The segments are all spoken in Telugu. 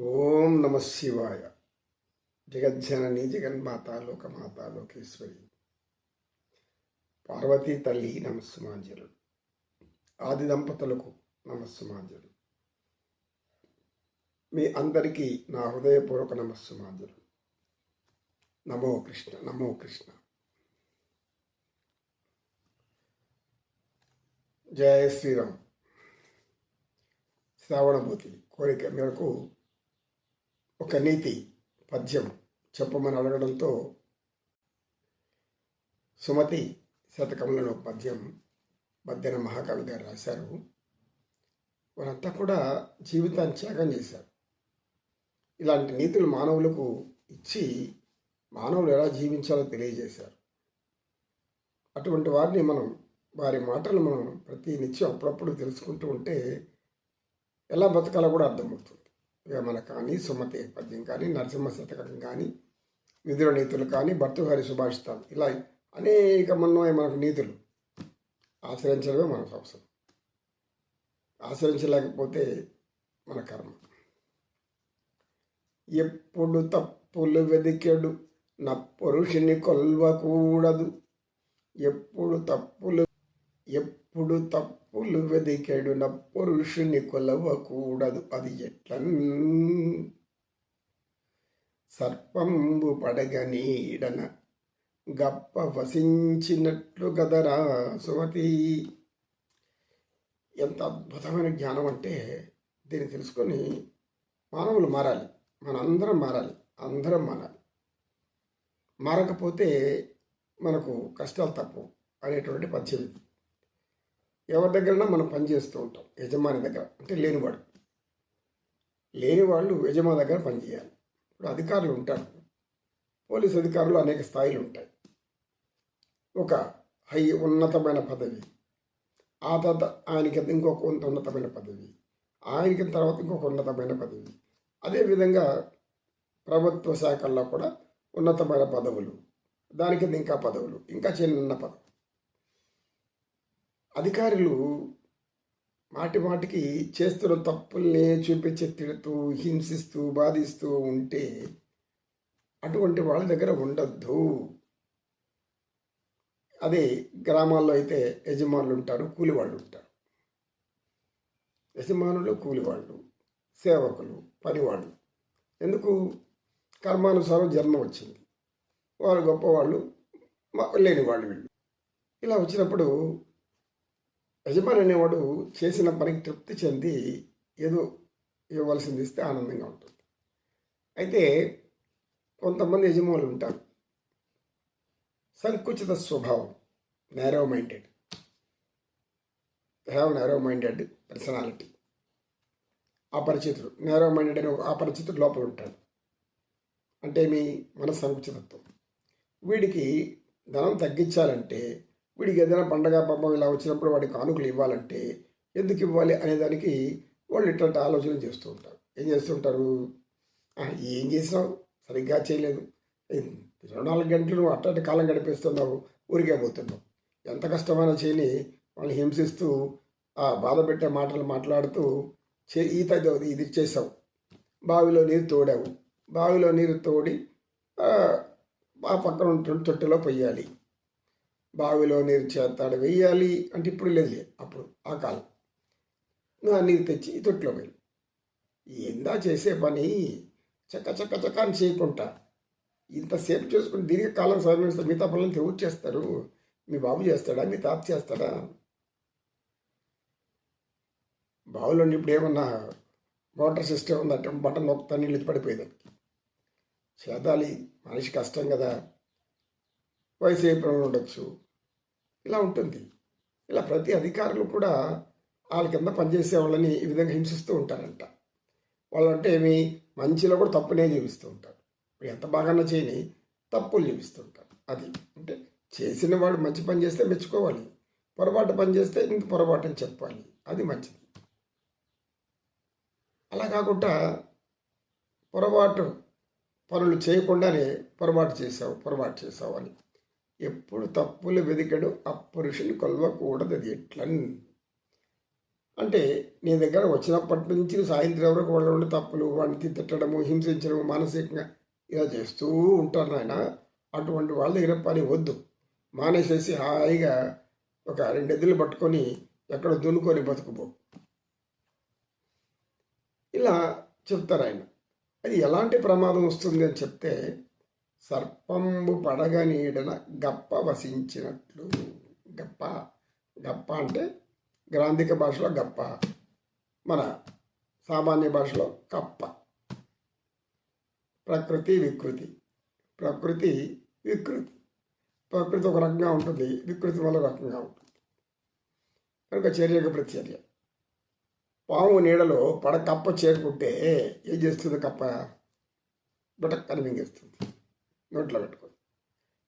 ఓం నమ శివాయ. జగజ్జనని జగన్మాత లోకమాత లోకేశ్వరి. పార్వతీ తల్లి నమస్సుమాంజలు. ఆది దంపతులకు నమస్సుమాంజలు. మీ అందరికీ నా హృదయపూర్వక నమస్సుమాంజలు. నమో కృష్ణ నమో కృష్ణ. జయ శ్రీరామ్. శ్రావణభూతి కోరిక మేరకు ఒక నీతి పద్యం చెప్పమని అడగడంతో సుమతి శతకంలో పద్యం మధ్యన మహాకవి గారు రాశారు. వారంతా కూడా జీవితాన్ని త్యాగం చేశారు. ఇలాంటి నీతులు మానవులకు ఇచ్చి మానవులు ఎలా జీవించాలో తెలియజేశారు. అటువంటి వారిని మనం వారి మాటలు మనం ప్రతి నిత్యం అప్పుడప్పుడు తెలుసుకుంటూ ఉంటే ఎలా బతకాలో కూడా అర్థమవుతుంది. వేమన కానీ సుమతి పద్యం కానీ నరసింహ శతకం కానీ విధుల నీతులు కానీ భర్తగారి సుభాషితాలు ఇలా అనేకమన్నమై మనకు నీతులు. ఆచరించడమే మనకు అవసరం. ఆచరించలేకపోతే మన కర్మ. ఎప్పుడు తప్పులు వెదికెడు నా పురుషుని కొల్వకూడదు. ఎప్పుడు తప్పులు ఎప్పుడు తప్పులు వెదికెడున పురుషుని కొలవకూడదు. అది ఎట్లన్ సర్పంబు పడగనీడన గప్ప వసించినట్లు గదరా సుమతి. ఎంత అద్భుతమైన జ్ఞానం అంటే దీన్ని తెలుసుకొని మానవులు మారాలి. మనందరం మారాలి. అందరం మారాలి. మారకపోతే మనకు కష్టాలు తప్పు అనేటువంటి పద్యం ఇది ఎవరి దగ్గరైనా మనం పని చేస్తూ ఉంటాం యజమాని దగ్గర అంటే లేనివాడు. లేని వాళ్ళు యజమాని దగ్గర పనిచేయాలి ఇప్పుడు అధికారులు ఉంటారు. పోలీస్ అధికారులు అనేక స్థాయిలు ఉంటాయి. ఒక హై ఉన్నతమైన పదవి ఆ తర్వాత ఆయనకి ఇంకొక కొంత ఉన్నతమైన పదవి ఆయనకి తర్వాత ఇంకొక ఉన్నతమైన పదవి. అదేవిధంగా ప్రభుత్వ శాఖల్లో కూడా ఉన్నతమైన పదవులు దానికి ఇంకా పదవులు ఇంకా చిన్న పదవి అధికారులు మాటి మాటికి చేస్తున్న తప్పుల్ని చూపించి తిడుతూ హింసిస్తూ బాధిస్తూ ఉంటే అటువంటి వాళ్ళ దగ్గర ఉండద్దు. అదే గ్రామాల్లో అయితే యజమానులు ఉంటారు కూలి వాళ్ళు ఉంటారు. యజమానులు కూలివాళ్ళు సేవకులు పనివాళ్ళు. ఎందుకు? కర్మానుసారం జన్మ వచ్చింది. వాళ్ళు గొప్పవాళ్ళు లేని వాళ్ళు వీళ్ళు. ఇలా వచ్చినప్పుడు యజమాని అనేవాడు చేసిన పనికి తృప్తి చెంది ఏదో ఇవ్వవలసింది ఇస్తే ఆనందంగా ఉంటుంది. అయితే కొంతమంది యజమానులు ఉంటారు. సంకుచిత స్వభావం narrow minded have narrow minded personality Aparichitudu narrow minded అనే ఒక అపరిచితుడు లోపల ఉంటాడు. అంటే మీ మన సంకుచితత్వం. వీడికి ధనం తగ్గించాలంటే వీడికి ఏదైనా పండగ పాపం ఇలా వచ్చినప్పుడు వాడికి కానుకలు ఇవ్వాలంటే ఎందుకు ఇవ్వాలి అనే దానికి వాళ్ళు ఇట్లాంటి ఆలోచన చేస్తూ ఉంటారు. ఏం చేస్తుంటారు? ఏం చేసినావు? సరిగ్గా చేయలేదు. ఇరవై నాలుగు గంటలు అట్ట కాలం గడిపేస్తున్నావు ఊరికే పోతున్నావు. ఎంత కష్టమైనా చేయని వాళ్ళని హింసిస్తూ బాధ పెట్టే మాటలు మాట్లాడుతూ చే ఈత ఇది చేసావు. బావిలో నీరు తోడావు. బావిలో నీరు తోడి ఆ పక్కన ఉంటున్న తొట్టెలో పొయ్యాలి. బావిలో నీరు చేస్తాడు వెయ్యాలి అంటే ఇప్పుడు లేదు అప్పుడు ఆ కాలం. నువ్వు ఆ నీరు తెచ్చి ఈ తొట్టిలో పోయి ఏందా చేసే పని? చక్క చక్క చక్క అని చేయకుండా. ఇంతసేపు చూసుకుని దీర్ఘకాలం సమయం మిగతా పనులను ఎవరు చేస్తారు మీ బాబు చేస్తాడా? మీ తాత చేస్తాడా? బావిలో ఇప్పుడు ఏమన్నా మోటార్ సిస్టమ్ ఉందంటే బటన్ నొక్కుతా నీళ్ళు పడిపోయేదానికి చేదాలి. మనిషి కష్టం కదా. వయసు ఏ ఉండొచ్చు. ఇలా ఉంటుంది. ఇలా ప్రతి అధికారులు కూడా వాళ్ళ కింద పనిచేసే వాళ్ళని ఈ విధంగా హింసిస్తూ ఉంటారంట. వాళ్ళు అంటే ఏమి? మంచిలో కూడా తప్పునే చూపిస్తూ ఉంటారు. ఎంత బాగానే చేయని తప్పులు చూపిస్తుంటారు అది అంటే చేసిన వాడు మంచి పని చేస్తే మెచ్చుకోవాలి. పొరపాటు పని చేస్తే ఇంత పొరపాటు అని చెప్పాలి. అది మంచిది. అలా కాకుండా పొరపాటు పనులు చేయకుండానే పొరపాటు చేసావు పొరపాటు చేసావు అని ఎప్పుడు తప్పులు వెదికడు అప్పురుషుని కొలవకూడదు అది ఎట్లని? అంటే నీ దగ్గర వచ్చినప్పటి నుంచి సాయంత్రం వరకు వాళ్ళ ఉండి తప్పులు వాడిని తిట్టడము హింసించడము మానసికంగా ఇలా చేస్తూ ఉంటారు నాయన. అటువంటి వాళ్ళ దగ్గర పని వద్దు. మానేసేసి హాయిగా ఒక రెండు ఎద్దులు పట్టుకొని ఎక్కడ దున్నుకొని బతుకుపో. ఇలా చెప్తారు ఆయన. అది ఎలాంటి ప్రమాదం వస్తుంది అని చెప్తే సర్పంబు పడగ నీడన గప్ప వసించినట్లు. గప్ప గప్ప అంటే గ్రాంధిక భాషలో గప్ప. మన సామాన్య భాషలో కప్ప. ప్రకృతి వికృతి. ప్రకృతి వికృతి. ప్రకృతి ఒక రకంగా ఉంటుంది వికృతి వల్ల రకంగా ఉంటుంది. కనుక చర్యకు ప్రతిచర్య పాము నీడలో పడ కప్ప చేరుకుంటే ఏం చేస్తుంది కప్ప? బటక్కని మింగేస్తుంది. నోట్లో పెట్టుకోదు.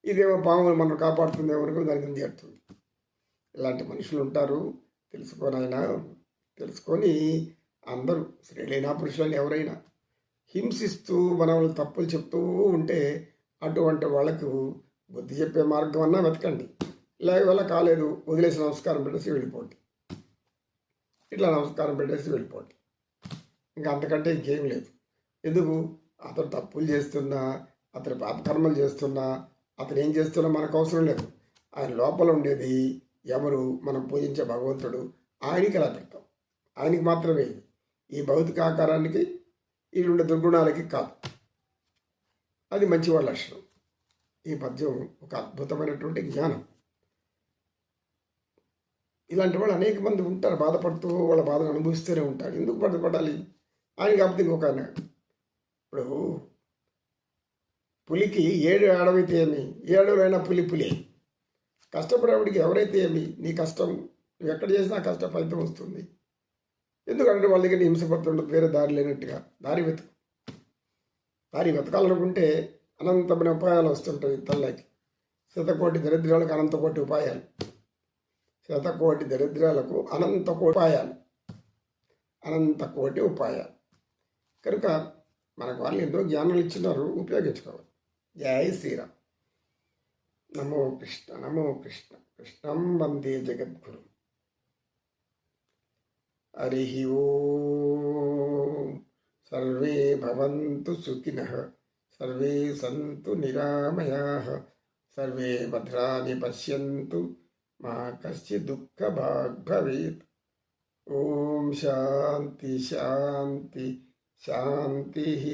ఇదేమో పాము మనం కాపాడుతుంది ఏమనుకో దాని చేస్తుంది ఇలాంటి మనుషులు ఉంటారు తెలుసుకోనైనా తెలుసుకొని అందరూ స్త్రీలైనా పురుషులైనా ఎవరైనా హింసిస్తూ మన వాళ్ళు తప్పులు చెప్తూ ఉంటే అటువంటి వాళ్ళకు బుద్ధి చెప్పే మార్గం అన్నా వెతకండి. లేకపోతే కాలేదు వదిలేసి నమస్కారం పెట్టేసి వెళ్ళిపోండి. ఇట్లా నమస్కారం పెట్టేసి వెళ్ళిపోండి. ఇంకా అంతకంటే ఇంకేం లేదు. ఎందుకు? అతను తప్పులు చేస్తున్నా అతని పాపకర్మలు చేస్తున్నా అతను ఏం చేస్తున్నా మనకు అవసరం లేదు. ఆయన లోపల ఉండేది ఎవరు? మనం పూజించే భగవంతుడు. ఆయనకి అలా పెడతాం ఆయనకి మాత్రమే. ఈ భౌతిక ఆకారానికి వీళ్ళుండే దుర్గుణాలకి కాదు. అది మంచివాళ్ళ లక్షణం. ఈ పద్యం ఒక అద్భుతమైనటువంటి జ్ఞానం. ఇలాంటి వాళ్ళు అనేక మంది ఉంటారు. బాధపడుతూ వాళ్ళ బాధను అనుభవిస్తూనే ఉంటారు. ఎందుకు బాధపడాలి? ఆయన కాకపోతే ఇంకొక ఆయన. ఇప్పుడు పులికి ఏడు అడవైతే ఏమి? ఏడులైనా పులి పులి. కష్టపడేవాడికి ఎవరైతే ఏమి? నీ కష్టం నువ్వు ఎక్కడ చేసినా కష్ట ఫలితం వస్తుంది. ఎందుకంటే వాళ్ళ దగ్గర హింసపడుతుండదు వేరే దారి లేనట్టుగా. దారి వెతుకు. దారి వెతకాలనుకుంటే అనంతమైన ఉపాయాలు వస్తుంటాయి తల్లకి. శతకోటి దరిద్రాలకు అనంతకోటి ఉపాయాలు. శతకోటి దరిద్రాలకు అనంత కోటి ఉపాయాలు. అనంత కోటి ఉపాయాలు. కనుక మనకు వాళ్ళు ఎంతో జ్ఞానాలు ఇచ్చినారు ఉపయోగించుకోవాలి. जय श्री राम नमो कृष्ण नमो कृष्ण कृष्ण वंदे जगद्गुरुम्। हरि ओ सर्वे भवन्तु सुखिनः, सर्वे सन्तु निरामयाः, सर्वे भद्राणि पश्यन्तु, मा कश्चित् दुःखभाग् भवेत्। ॐ शान्ति शान्ति, शान्तिः।